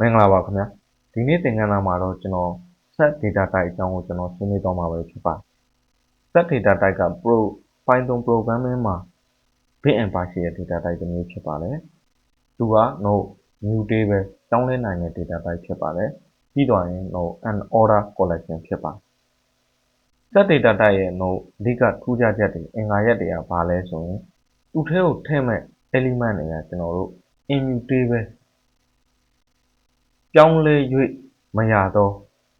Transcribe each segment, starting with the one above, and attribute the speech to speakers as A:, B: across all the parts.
A: မင်္ဂလာပါခင်ဗျာဒီနေ့သင်ခန်းစာမှာတော့ကျွန်တော် set data type အကြောင်းကိုကျွန်တော်ဆွေးနွေးသွားမှာပဲဖြစ်ပါတယ် set data type က pro python programming မှာ bit and partial data type တစ်မျိုးဖြစ်ပါတယ်သူက no mutable တောင်းလဲနိုင်တဲ့ data type ဖြစ်ပါတယ်ပြီးတော့ရင် no an order collection ဖြစ်ပါတယ် set data type ရဲ့ no အဓိကထူးခြားချက်တွေအင်္ဂါရက်တွေကဘာလဲဆိုရင်သူ့ထဲကိုထည့်မဲ့ element တွေကကျွန်တော်တို့ immutable ပြောင်းလဲ၍မရသော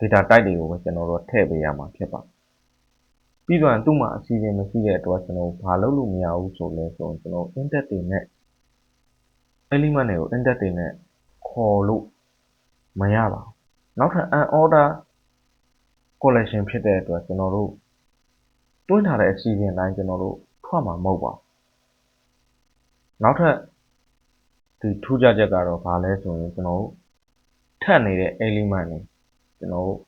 A: data type တွေကိုပဲကျွန်တော်တို့ထည့်ပေးရမှာဖြစ်ပါတယ်။ပြီးတော့သူ့မှာအစီအစဉ်မရှိတဲ့အတွက်ကျွန်တော်ဘာလုပ်လို့မရဘူးဆိုလဲဆိုရင်ကျွန်တော် index တွေနဲ့ element တွေကို index တွေနဲ့ခေါ်လို့မရပါဘူး။နောက်ထပ် unorder collection ဖြစ်တဲ့အတွက်ကျွန်တော်တို့တွင်းထားတဲ့အစီအစဉ်တိုင်းကျွန်တော်တို့ထွက်မှာမဟုတ်ပါဘူး။နောက်ထပ်ဒီထူးခြားချက်ကတော့ဘာလဲဆိုရင်ကျွန်တော်တို့ ထပ်နေတဲ့ element တွေကျွန်တော်တို့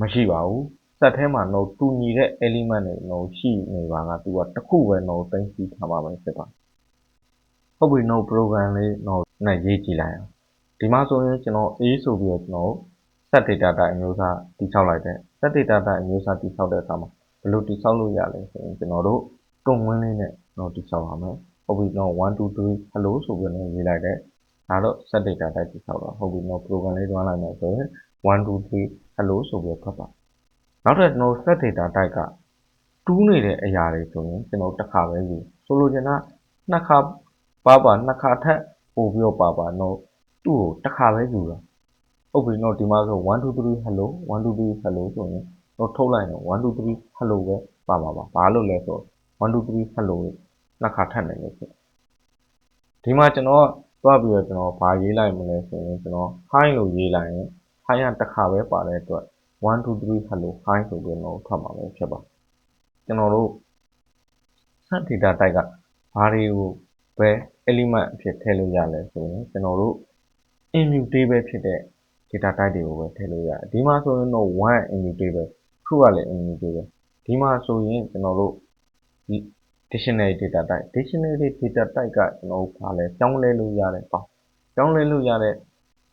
A: မရှိပါဘူးစက်ထဲမှာ node တူညီတဲ့ element တွေ node ရှိနေပါကသူကတစ်ခုပဲ node သိမ်းစီးထားပါပဲဖြစ်ပါတယ်ဟုတ်ပြီ node program လေး node နဲ့ရေးကြည့်လိုက်အောင်ဒီမှာဆိုရင်ကျွန်တော် A ဆိုပြီးတော့ကျွန်တော် set data type အမျိုးအစားတိဆောက်လိုက်တယ် set data type အမျိုးအစားတိဆောက်တဲ့အခါမှာဘယ်လိုတိဆောက်လို့ရလဲဆိုရင်ကျွန်တော်တို့တွန်ဝင်းလေးနဲ့တော့တိဆောက်ပါမယ်ဟုတ်ပြီတော့1 2 3 hello ဆိုပြီးတော့ရေးလိုက်တ ယ်ဒါတော့ set data type တိဆောက်တော့ဟုတ်ပြီတော့ program လေး run လိုက်မယ်ဆိုရင်1 2 3 hello ဆိုပြီးထွက်ပါနောက်ထပ်ကျွန်တော် set data type ကတူးနေတဲ့အရာတွေဆိုရင်ကျွန်တော်တစ်ခါပဲယူဆိုလိုချင်တာနှစ်ခါပါပါနှစ်ခါထက်ပို့ပြီးတော့ပါပါတော့သူ့ကိုတစ်ခါပဲယူတာဟုတ်ပြီတော့ဒီမှာဆို1 2 3 hello 1 2 3 hello ဆိုရင်တော့ထုတ်လိုက်ရင်1 2 3 hello ပဲပါပါပါဘာလို့လဲဆို1 2 3 hello နှစ်ခါထပ်နိုင်လို့ဖြစ်ဒီမှာကျွန်တော် သွားပြီးတော့ကျွန်တော်ဘာရေးလိုက်မလဲဆိုရင်ကျွန်တော် hi လို့ရေးလိုက်ရင် hi ကတစ်ခါပဲပါတဲ့အတွက်1 2 3 hello hi ဆိုပြီးတော့ထွက်မှာပဲဖြစ်ပါကျွန်တော်တို့ set data type ကဘာတွေကိုပဲ element အဖြစ်ထည့်လို့ရလဲဆိုရင်ကျွန်တော်တို့ immutable ဖြစ်တဲ့ data type တွေကိုပဲထည့်လို့ရတယ်ဒီမှာဆိုရင်တော့1 immutable true ကလည်း immutable ဒီမှာဆိုရင်ကျွန်တော်တို့ dictionary data type dictionary data type ကကျွန်တော်တို့ဘာလဲပြောင်းလဲလို့ရတဲ့ပေါ့ပြောင်းလဲလို့ရတဲ့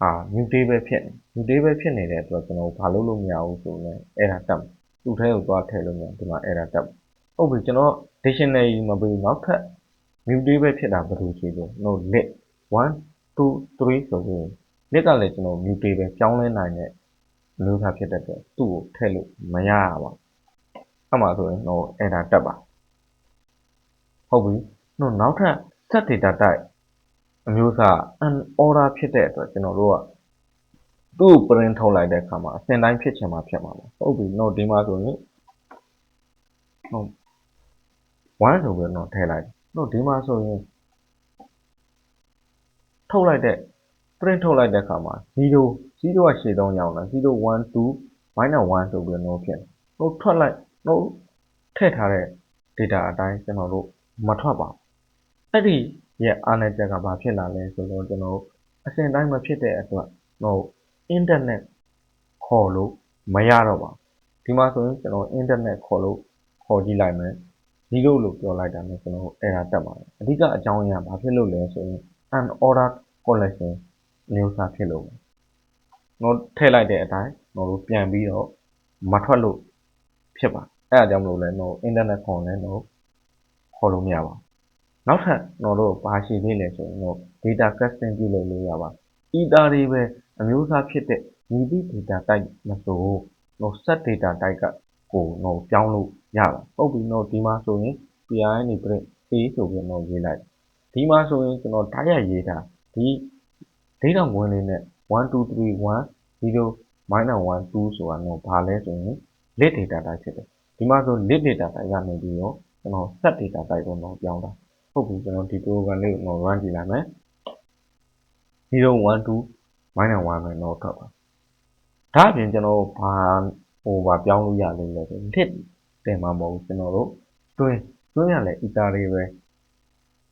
A: အာ mutable ဖြစ်နေ mutable ဖြစ်နေတဲ့အတွက်ကျွန်တော်ဘာလုပ်လို့မရဘူးဆိုရင်အဲ့ဒါတက်သူ့ထဲကိုသွားထည့်လို့မရဒီမှာအဲ့ဒါတက်ဟုတ်ပြီကျွန်တော် dictionary မပေးနောက်ထပ် mutable ဖြစ်တာဘယ်လိုရှိလဲ no lit 1 2 3ဆိုပြီး lit ကလည်းကျွန်တော် mutable ပြောင်းလဲနိုင်တဲ့မျိုးသားဖြစ်တဲ့အတွက်သူ့ကိုထည့်လို့မရပါဘူးအဲ့မှာဆိုရင်တော့အဲ့ဒါတက်ပါ ဟုတ်ပြီ။နောက်ထပ် set data type အမျိုးအစား unorder ဖြစ်တဲ့အတွက်ကျွန်တော်တို့ကသူ့ကို print ထုတ်လိုက်တဲ့အခါမှာအစဉ်တိုင်းဖြစ်ချင်မှဖြစ်မှာပါ။ဟုတ်ပြီ။နော်ဒီမှာဆိုရင်ဟုတ်1ဆိုပြီးတော့ထည့်လိုက်။နော်ဒီမှာဆိုရင်ထုတ်လိုက်တဲ့ print ထုတ်လိုက်တဲ့အခါမှာ0 0ကရှေ့ဆုံးရောက်လာ0 1 2 -1 ဆိုပြီးတော့ဖြစ်။ဟုတ်ထွက်လိုက်နော်ထည့်ထားတဲ့ data အတိုင်းကျွန်တော်တို့ မထွက်ပါဘူးအဲ့ဒီရဲ့အားနည်းချက်ကဘာဖြစ်လာလဲဆိုတော့ကျွန်တော်အစဉ်တိုင်းမဖြစ်တဲ့အတွက်ဟို internet ခေါ်လို့မရတော့ပါဒီမှာဆိုရင်ကျွန်တော် internet ခေါ်လို့ခေါ်ကြည့်လိုက်မယ်ဒီလိုလို့ပြောလိုက်တာနဲ့ကျွန်တော် error တက်ပါတယ်အဓိကအကြောင်းအရာဘာဖြစ်လို့လဲဆိုရင် unordered collection မျိုးစားဖြစ်လို့တော့ထည့်လိုက်တဲ့အတိုင်းတော့ပြန်ပြီးတော့မထွက်လို့ဖြစ်ပါအဲ့ဒါကြောင့်မလို့လဲတော့ internet ခေါ်လဲတော့ ခေါ်လို့မရပါဘူးနောက်ထပ်ကျွန်တော်တို့ဘာရှိသေးလဲဆိုရင်တော့ data custom ပြုလုပ်လို့ရပါ ether တွေပဲအမျိုးအစားဖြစ်တဲ့ညီသည့် data type မဆိုတော့ set data type ကကိုတော့ပြောင်းလို့ရပါဟုတ်ပြီတော့ဒီမှာဆိုရင် PIN နေပြည့် A ဆိုပြီးတော့ရေးလိုက်ဒီမှာဆိုရင်ကျွန်တော်ဓာတ်ရိုက်ရေးတာဒီ data ဝင်လေးနဲ့1 2 3 1 0 1 2ဆိုတာတော့ဘာလဲဆိုရင် lit data type ဖြစ်တယ်ဒီမှာဆို lit data type ကနေပြီးတော့ ကျွန်တော် set data type ကိုတော့ပြောင်းတာဟုတ်ပြီကျွန်တော်ဒီ program လေးကိုတော့ run ကြည့်လိုက်မယ်012 minus 1ပဲတော့ထွက်ပါဒါအပြင်ကျွန်တော်ဘာဟိုဘာပြောင်းလို့ရလို့လဲဆို lit တင်မှာမဟုတ်ဘူးကျွန်တော်တို့ string string ရလဲ ether တွေပဲ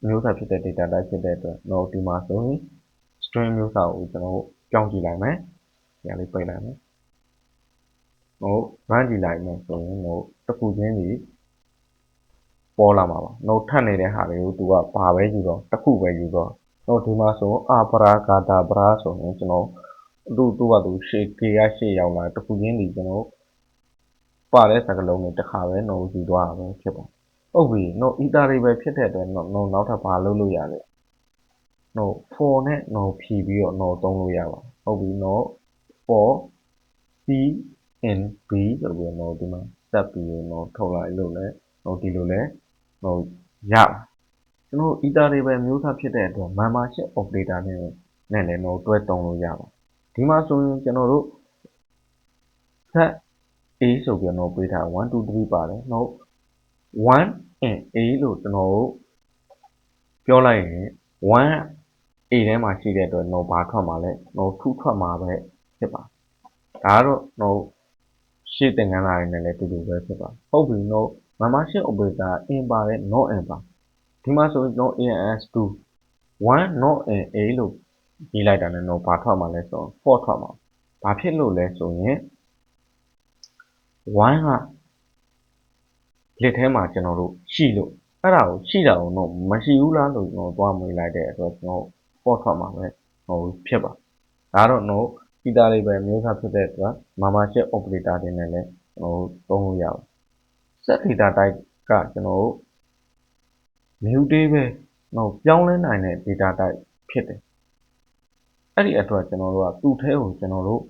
A: မျိုးစားဖြစ်တဲ့ data type ဖြစ်တဲ့အတွက်တော့ဒီမှာဆိုရင် string မျိုးစားကိုကျွန်တော်ပြောင်းကြည့်လိုက်မယ်။ဒါလေးပိတ်လိုက်မယ်။ဟို run ကြည့်လိုက်မယ်ဆိုရင်ဟိုတစ်ခုချင်းစီ ပေါ်လာမှာပါ။ note ထပ်နေတဲ့ဟာတွေကိုသူကဘာပဲယူတော့တစ်ခုပဲယူတော့တော့ဒီမှာဆိုအာပရာဂါတာပရာဆိုရင်ကျွန်တော်သူ့သူ့ဘာသူရှေ့ကေရရှေ့ရောက်လာတစ်ခုချင်းဒီကျွန်တော်ပါတဲ့စကားလုံးတွေတစ်ခါပဲနှုတ်ယူသွားတာပဲဖြစ်ပါဟုတ်ပြီနှုတ်အီတာတွေပဲဖြစ်တဲ့အတွက်နှုတ်နောက်ထပ်ဘာလုပ်လို့ရလဲနှုတ် for နဲ့နှုတ်ဖြီးပြီးတော့နှုတ်သုံးလို့ရပါဟုတ်ပြီနှုတ် for c in b ဆိုပြီးတော့ဒီမှာတက်ပြီးတော့ထုတ်လိုက်လို့လဲနှုတ်ဒီလိုလဲနှု တ်ရပါကျွန်တော်အီတာတွေပဲမျိုးသားဖြစ်တဲ့အတွက် membership operator နဲ့နဲ့လည်းတော့တွဲတုံးလို့ရပါဒီမှာဆိုရင်ကျွန်တော်တို့ set a ဆိုပြီးတော့ပေးထား1 2 3ပါတယ်နော်1 and a လို့ကျွန်တော်တို့ပြောလိုက်ရင်1 a ထဲမှာရှိတဲ့အတွက်တော့ဘာထွက်မှာလဲတော့2ထွက်မှာပဲဖြစ်ပါဒါကတော့တော့ရှေ့သင်ခန်းစာတွေနဲ့လည်းတူတူပဲဖြစ်ပါဟုတ်ပြီတော့ membership operator in ပါတယ် not in ပါဒီမှာဆိုရင်တော့ ans2 1 not in a လို့ရေးလိုက်တာနဲ့တော့ဘာထွက်မှာလဲဆိုတော့4ထွက်မှာဘာဖြစ်လို့လဲဆိုရင်1ကလက်ထဲမှာကျွန်တော်တို့ရှိလို့အဲ့ဒါကိုရှိတာကိုတော့မရှိဘူးလားလို့ကျွန်တော်သွားမေးလိုက်တဲ့အတွက်ကျွန်တော်ပေါ်ထွက်မှာပဲဟိုဖြစ်ပါဒါတော့တော့ဤသားလေးပဲမျိုးစားဖြစ်တဲ့အတွက်မာမာရှစ် operator တွေနဲ့လည်းဟိုသုံးလို့ရအောင် set data type ကကျွန်တော်တို့ mutable တော့ပြောင်းလဲနိုင်တဲ့ data type ဖြစ်တယ်အဲ့ဒီအတွက်ကျွန်တော်တို့ကသူ့ထဲကိုကျွန်တော်တို့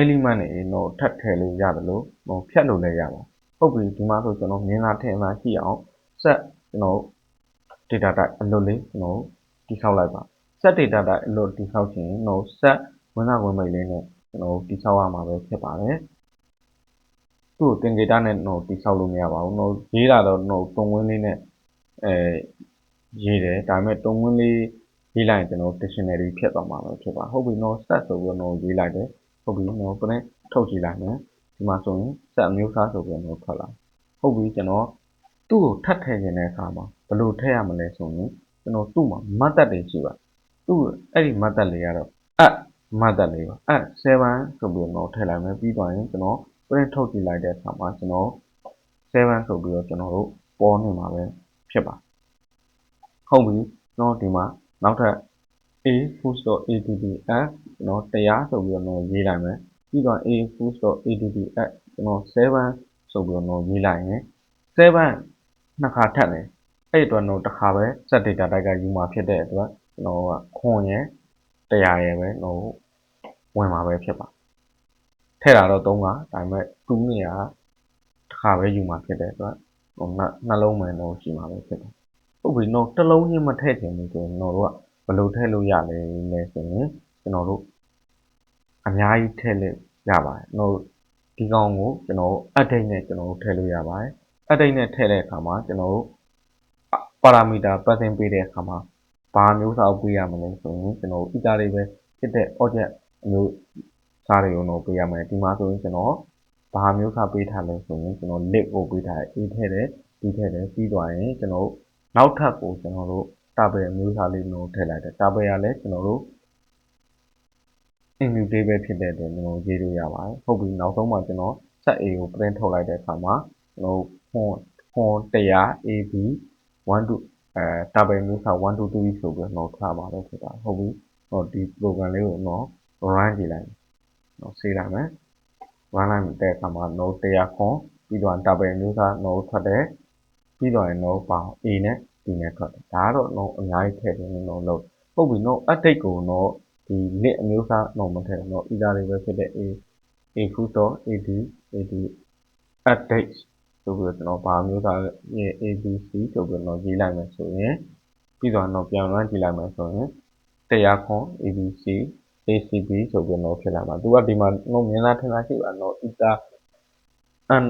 A: element တွေတော့ထပ်ထည့်လို့ရတယ်လို့ဟိုဖြတ်လို့လည်းရပါဟုတ်ပြီဒီမှာဆိုကျွန်တော်မြင်လာထင်လာရှိအောင် set ကျွန်တော် data type အလွတ်လေးကျွန်တော်တိဆောက်လိုက်ပါ set data type အလွတ်တိဆောက်ခြင်းတော့ set ဝင်လာဝင်မိတ်လေးနဲ့ကျွန်တော်တိဆောက်ရမှာပဲဖြစ်ပါတယ် သူ့ကိုသင်္ကေတနဲ့တော့တိဆောက်လို့မရပါဘူးတော့ရေးတာတော့တော့တုံဝင်းလေးနဲ့အဲရေးတယ်ဒါပေမဲ့တုံဝင်းလေးရေးလိုက်ရင်ကျွန်တော် dictionary ဖြစ်သွားမှာပဲဖြစ်ပါဟုတ်ပြီတော့ set ဆိုပြီးတော့ရေးလိုက်တယ်ဟုတ်ပြီနော်ကိုနဲ့ထုတ်ကြည့်လိုက်မယ်ဒီမှာဆိုရင်စက်အမျိုးသားဆိုပြီးတော့ထွက်လာဟုတ်ပြီကျွန်တော်သူ့ကိုထပ်ထည့်ခြင်းတဲ့အခါမှာဘယ်လိုထည့်ရမလဲဆိုရင်ကျွန်တော်သူ့မှာမတ်တက်တွေရှိပါသူ့အဲ့ဒီမတ်တက်လေးကတော့အမတ်တက်လေးပါအ7ဆိုပြီးတော့ထည့်လိုက်မယ်ပြီးသွားရင်ကျွန်တော် print ထုတ်ကြည့်လိုက်တဲ့အခါမှာကျွန်တော်7ဆိုပြီးတော့ကျွန်တော်တို့ပေါ်နေမှာပဲဖြစ်ပါဟုတ်ပြီတော့ဒီမှာနောက်ထပ် a foods.addf ကျွန်တော်တရားဆိုပြီးတော့ရေးလိုက်မယ်ပြီးတော့ a foods.addf ကျွန်တော်7ဆိုပြီးတော့ရေးလိုက်ရင်7နှစ်ခါထပ်တယ်အဲ့အတွက်တော့တစ်ခါပဲ set data type ကယူမှာဖြစ်တဲ့အတွက်ကျွန်တော်ကခွန်ရယ်တရားရယ်ပဲတော့ဝင်မှာပဲဖြစ်ပါ ထည့်တာတော့3ကဒါပေမဲ့2နေရာတစ်ခါပဲယူမှာဖြစ်တဲ့အတွက်ဟိုနှလုံးမယ်တော့ရှိမှာပဲဖြစ်တယ်ဟုတ်ပြီတော့တစ်လုံးချင်းမထည့်ချင်ဘူးဆိုရင်တော့တို့ကဘယ်လိုထည့်လို့ရလဲလဲဆိုရင်ကျွန်တော်တို့အများကြီးထည့်လို့ရပါတယ်ကျွန်တော်ဒီကောင်ကိုကျွန်တော် update နဲ့ကျွန်တော်ထည့်လို့ရပါတယ် update နဲ့ထည့်တဲ့အခါမှာကျွန်တော်တို့ parameter passing ပေးတဲ့အခါမှာဘာမျိုးစာပေးရမလဲဆိုရင်ကျွန်တော် iter တွေပဲဖြစ်တဲ့ object မျိုး စာတွေကိုတော့ပေးရမယ်ဒီမှာဆိုရင်ကျွန်တော်ဘာမျိုးစာပေးထားလဲဆိုရင်ကျွန်တော် list ကိုပေးထားတယ် a ထည့်တယ် b ထည့်တယ်ပြီးသွားရင်ကျွန်တော်နောက်ထပ်ကိုကျွန်တော်တို့တာဘယ်မျိုးစားလေးမျိုးထည့်လိုက်တယ်တာဘယ်ကလည်းကျွန်တော်တို့ immutable ဖြစ်တဲ့အတွက်ကျွန်တော်ရေးလို့ရပါတယ်ဟုတ်ပြီနောက်ဆုံးမှကျွန်တော် set a ကို print ထုတ်လိုက်တဲ့အခါမှာကျွန်တော် font font 100 ab 1 to အဲတာဘယ်မျိုးစား1 to 3ဆိုပြီးတော့ထားပါတော့ဖြစ်တာဟုတ်ပြီဟောဒီ program လေးကိုတော့ run ကြည့်လိုက် နော်စေးလိုက်မယ်ဝမ်းလိုက်တဲ့အခါမှာ no တရားခွန်ပြီးတော့ double မျိုးစား no ထွက်တယ်ပြီးတော့ no ပေါင်း a နဲ့ d နဲ့ထွက်တယ်ဒါကတော့ no အများကြီးထည့်တယ် no လို့ပုတ်ပြီး no update ကို no ဒီ lit အမျိုးစား no မထည့်ဘူး no ဤသားတွေပဲဖြစ်တဲ့ a a food dot ad ad update ဆိုပြီးတော့ကျွန်တော်ဘာမျိုးသားရဲ့ abc ဆိုပြီးတော့ရေးလိုက်မယ်ဆိုရင်ပြီးတော့တော့ပြန်လွှမ်းကြည့်လိုက်မယ်ဆိုရင်တရားခွန် abc acb ဆိုပြီးတော့ဖြစ်လာမှာသူကဒီမှာတော့မြင်လာထင်လာရှိပါတော့ either an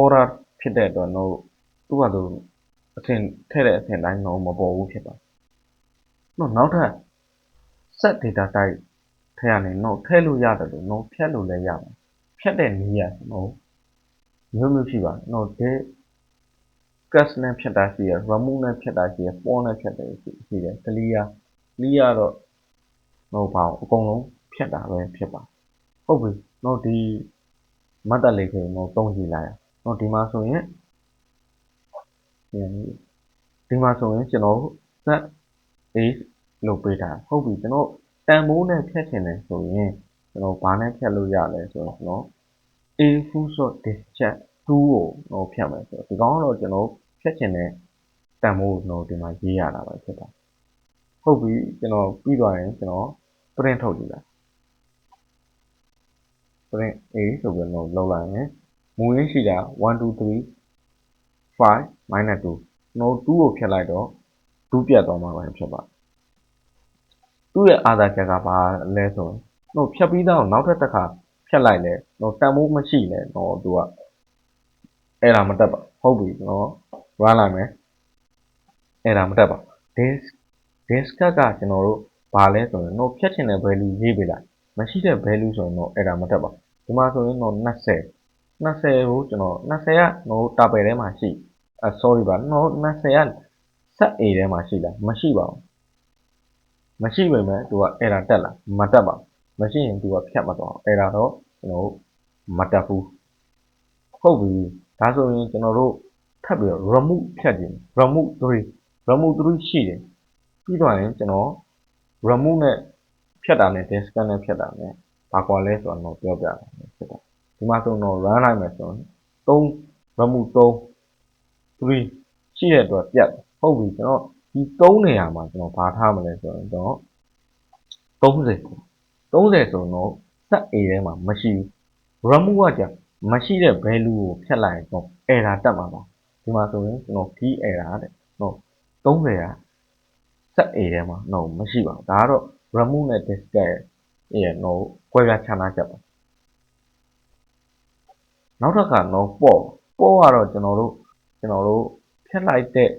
A: order ဖြစ်တဲ့အတွက်တော့သူကသူအထင်ထည့်တဲ့အထင်တိုင်းတော့မပေါ်ဘူးဖြစ်ပါတော့နောက်ထပ် set data type ထဲကနေတော့ထည့်လို့ရတယ်လို့တော့ဖြတ်လို့လည်းရတယ်ဖြတ်တဲ့နည်းရတော့မျိုးမျိုးရှိပါတော့ဒီ cast နဲ့ဖြတ်တာရှိရ remove နဲ့ဖြတ်တာရှိရ for နဲ့ဖြတ်တယ်ရှိတယ် clear clear တော့ တော့ပါအကုန်လုံးဖြတ်တာပဲဖြစ်ပါဟုတ်ပြီတော့ဒီမတ်တက်လေးကိုတော့သုံးကြည့်လိုက်ရတော့ဒီမှာဆိုရင်ဒီမှာဆိုရင်ကျွန်တော် set a လို့ပေးတာဟုတ်ပြီကျွန်တော်တန်မိုးနဲ့ဖြတ်ချင်တယ်ဆိုရင်ကျွန်တော်ဘာနဲ့ဖြတ်လို့ရလဲဆိုတော့ကျွန်တော် a full stop discharge 2ကိုတော့ဖြတ်မယ်ဆိုတော့ဒီကောင်ကတော့ကျွန်တော်ဖြတ်ချင်တဲ့တန်မိုးကိုကျွန်တော်ဒီမှာရေးရတာပဲဖြစ်ပါတယ်ဟုတ်ပြီကျွန်တော်ပြီးသွားရင်ကျွန်တော် print ထုတ်ကြည့်လိုက် print a ဆိုပြီးတော့လောက်လိုက်ရင်မူရင်းရှိတာ1 2 3 5 minus 2ကျွန်တော်2ကိုဖြတ်လိုက်တော့2ပြတ်သွားမှာပဲဖြစ်ပါတယ်သူ့ရဲ့အာသာချက်ကဘာလဲဆိုရင်တော့ဖြတ်ပြီးတော့နောက်ထပ်တစ်ခါဖြတ်လိုက်လဲတော့တန်မိုးမရှိလဲတော့သူကအဲ့ဒါမတက်ပါဟုတ်ပြီကျွန်တော် run လိုက်မယ်အဲ့ဒါမတက်ပါ disk disk ကကျွန်တော်တို့ ဘာလဲဆိုရင်တော့ဖြတ်ချင်တဲ့ value ရေးပေးလိုက်မရှိတဲ့ value ဆိုရင်တော့အဲ့ဒါမတက်ပါဒီမှာဆိုရင်တော့20 20ကိုကျွန်တော်20ကတော့တာပယ်ထဲမှာရှိအဲ sorry ပါတော့20က set A ထဲမှာရှိလားမရှိပါဘူးမရှိပေမဲ့သူက error တက်လာမတက်ပါဘူးမရှိရင်သူကဖြတ်မသွားဘူး error တော့ကျွန်တော်တို့မတက်ဘူးဟုတ်ပြီဒါဆိုရင်ကျွန်တော်တို့ထပ်ပြီးတော့ remove ဖြတ်ကြည့် remove 3 remove 3ရှိတယ်ပြီးတော့ရင်ကျွန်တော် remove နဲ့ဖြတ်တာနဲ့ disk နဲ့ဖြတ်တာနဲ့ဘာကွာလဲဆိုတော့ပြောပြတာဖြစ်တယ်ဒီမှာဆိုတော့ run လိုက်မယ်ဆိုရင်3 remove 3 3ရှိတဲ့အတွက်ပြတ်ဟုတ်ပြီကျွန်တော်ဒီ3နေရာမှာကျွန်တော်ဘာထားမလဲဆိုရင်တော့30 30ဆိုတော့ set A ထဲမှာမရှိဘူး remove ကကြာမရှိတဲ့ value ကိုဖြတ်လိုက်ရင်တော့ error တက်မှာပါဒီမှာဆိုရင်ကျွန်တော် key error တဲ့တော့30က set A ထဲမှာတော့မရှိပါဘူးဒါကတော့ remove နဲ့ disk ရဲ့ရဲ့တော့ကွဲပြားခြားနားချက်ပါနောက်တစ်ခါတော့ပေါ့ပေါ့ကတော့ကျွန်တော်တို့ကျွန်တော်တို့ဖြတ်လိုက်တဲ့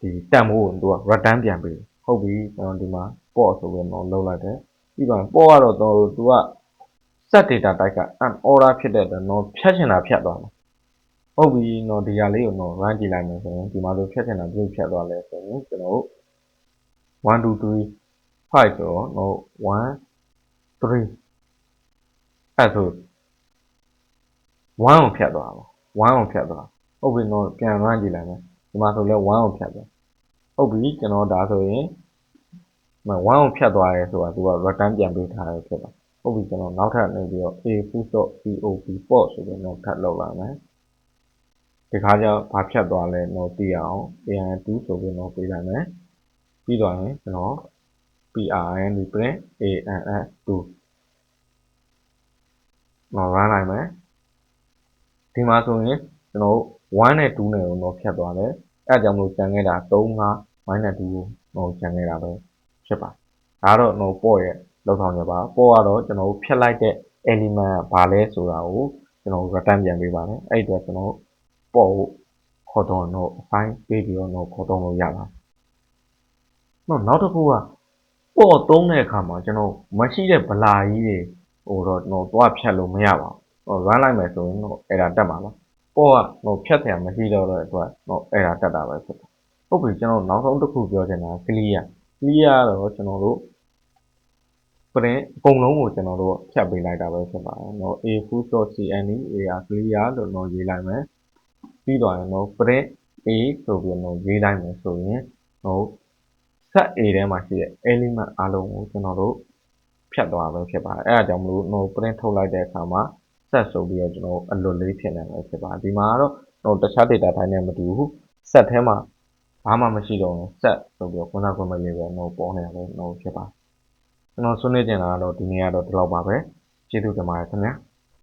A: ဒီတန်မိုးကိုသူက return ပြန်ပေးတယ်ဟုတ်ပြီကျွန်တော်ဒီမှာပေါ့ဆိုပြီးတော့လုံးလိုက်တယ်ပြီးတော့ပေါ့ကတော့တော့သူက set data type က an order ဖြစ်တဲ့အတွက်တော့ဖြတ်ချင်တာဖြတ်သွားမှာဟုတ်ပြီတော့ဒီဟာလေးကိုတော့ run ကြည့်လိုက်မယ်ဆိုရင်ဒီမှာဆိုဖြတ်ချင်တာပြုတ်ဖြတ်သွားလဲဆိုရင်ကျွန်တော်တို့ 1 2 3 5ဆိုတော့1 3အဲ့ဆို1ကိုဖြတ်သွားပါ1ကိုဖြတ်သွားဟုတ်ပြီတော့ပြန် run ကြည့်လိုက်မယ်ဒီမှာဆိုလဲ1ကိုဖြတ်သွားဟုတ်ပြီကျွန်တော်ဒါဆိုရင်မ1ကိုဖြတ်သွားရဲဆိုတာသူက return ပြန်ပေးထားရဖြစ်ပါဟုတ်ပြီကျွန်တော်နောက်ထပ်နေပြီးတော့ a full.pop port ဆိုပြီးတော့ထပ်လောက်လာမယ်ဒီခါကျဘာဖြတ်သွားလဲတော့သိအောင် an2 ဆိုပြီးတော့ပေးလိုက်မယ် ပြီးတော့ရင်ကျွန်တော် prn print ans2 တော့ run လိုက်မယ်ဒီမှာဆိုရင်ကျွန်တော်1နဲ့2နဲ့တော့ဖြတ်သွားတယ်အဲအကြောင်းမလို့ကျန်ခဲ့တာ3 5 minus 2ကိုတော့ကျန်ခဲ့တာပဲဖြစ်ပါဒါတော့တော့ပေါ့ရဲ့လောက်ဆောင်ရပါပေါ့ကတော့ကျွန်တော်ဖြတ်လိုက်တဲ့ element ကဘာလဲဆိုတာကိုကျွန်တော် return ပြန်ပေးပါတယ်အဲ့ဒီတော့ကျွန်တော်ပေါ့ကိုခေါ်တော့တော့ assign ပေးပြီးတော့ခေါ်တော့လို့ရပါတော့ နောက်နောက်တစ်ခုကပေါ်သုံးတဲ့အခါမှာကျွန်တော်မရှိတဲ့ဗလာကြီးတွေဟိုတော့ကျွန်တော်သွားဖြတ်လို့မရပါဘူး။ run လိုက်မယ်ဆိုရင်တော့အဲ့ဒါတက်မှာပါ။ပေါ်ကဟိုဖြတ်ပြန်မရှိတော့တဲ့အတွက်တော့အဲ့ဒါတက်တာပဲဖြစ်တယ်။ဟုတ်ပြီကျွန်တော်နောက်ဆုံးတစ်ခုပြောချင်တာ clear clear ကတော့ကျွန်တော်တို့ print အကုန်လုံးကိုကျွန်တော်တို့ဖြတ်ပေးလိုက်တာပဲဖြစ်ပါတယ်။တော့ a full dot cn ar clear လို့တော့ရေးလိုက်မယ်။ပြီးတော့ရင်တော့ print a ဆိုပြီးတော့ရေးလိုက်မယ်ဆိုရင်ဟို set A ထဲမှာရှိတဲ့ element အားလုံးကိုကျွန်တော်တို့ဖြတ်သွားပဲဖြစ်ပါတယ်အဲဒါကြောင့်မလို့ no print ထုတ်လိုက်တဲ့အခါမှာ set ဆိုပြီးတော့ကျွန်တော်အလွတ်လေးဖြစ်နေမှာဖြစ်ပါတယ်ဒီမှာကတော့တော့တခြား data တိုင်းနဲ့မတူဘူး set ထဲမှာဘာမှမရှိတော့ဘူး set ဆိုပြီးတော့ခုနကမှလေးပဲ no ပေါ်နေတယ် no ဖြစ်ပါတယ်ကျွန်တော်ဆွေးနွေးချင်တာကတော့ဒီနေ့ကတော့ဒီလောက်ပါပဲကျေးဇူးတင်ပါတယ်ခင်ဗျာ